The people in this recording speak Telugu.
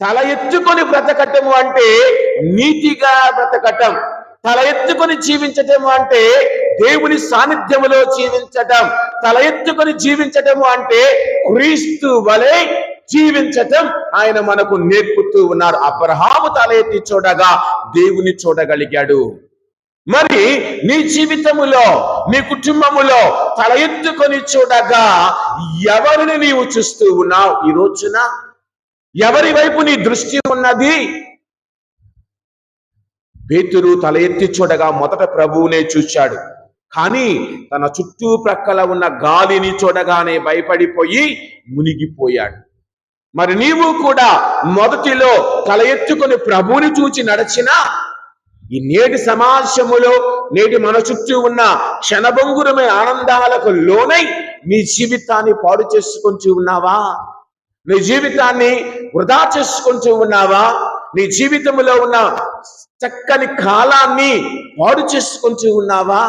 తల ఎత్తుకొని బ్రతకటము అంటే నీతిగా బ్రతకటం. తల ఎత్తుకొని జీవించటము అంటే దేవుని సాన్నిధ్యములో జీవించటం. తల ఎత్తుకొని జీవించటము అంటే క్రీస్తు వలె జీవించటం. ఆయన మనకు నేర్పుతూ ఉన్నారు. అబ్రహాము తల ఎత్తి చూడగా దేవుని చూడగలిగాడు. మరి నీ జీవితములో నీ కుటుంబములో తల ఎత్తుకొని చూడగా ఎవరిని నీవు చూస్తూ ఉన్నావు? ఈ రోజున ఎవరి వైపు నీ దృష్టి ఉన్నది? పేతురు తల ఎత్తి చూడగా మొదట ప్రభువునే చూశాడు. కానీ తన చుట్టూ ప్రక్కల ఉన్న గాలిని చూడగానే భయపడిపోయి మునిగిపోయాడు. మరి నీవు కూడా మొదటిలో తల ఎత్తుకొని ప్రభువుని చూచి నడచినా ఈ నేటి సమాజములో నేటి మన చుట్టూ ఉన్న క్షణభంగురమైన ఆనందాలకు లోనై నీ జీవితాన్ని పాడు చేసుకుంటూ ఉన్నావా? నీ జీవితాన్ని వృధా చేసుకుంటూ ఉన్నావా? నీ జీవితంలో ఉన్న చక్కని కాలాన్ని పాడు చేసుకుంటూ ఉన్నావా?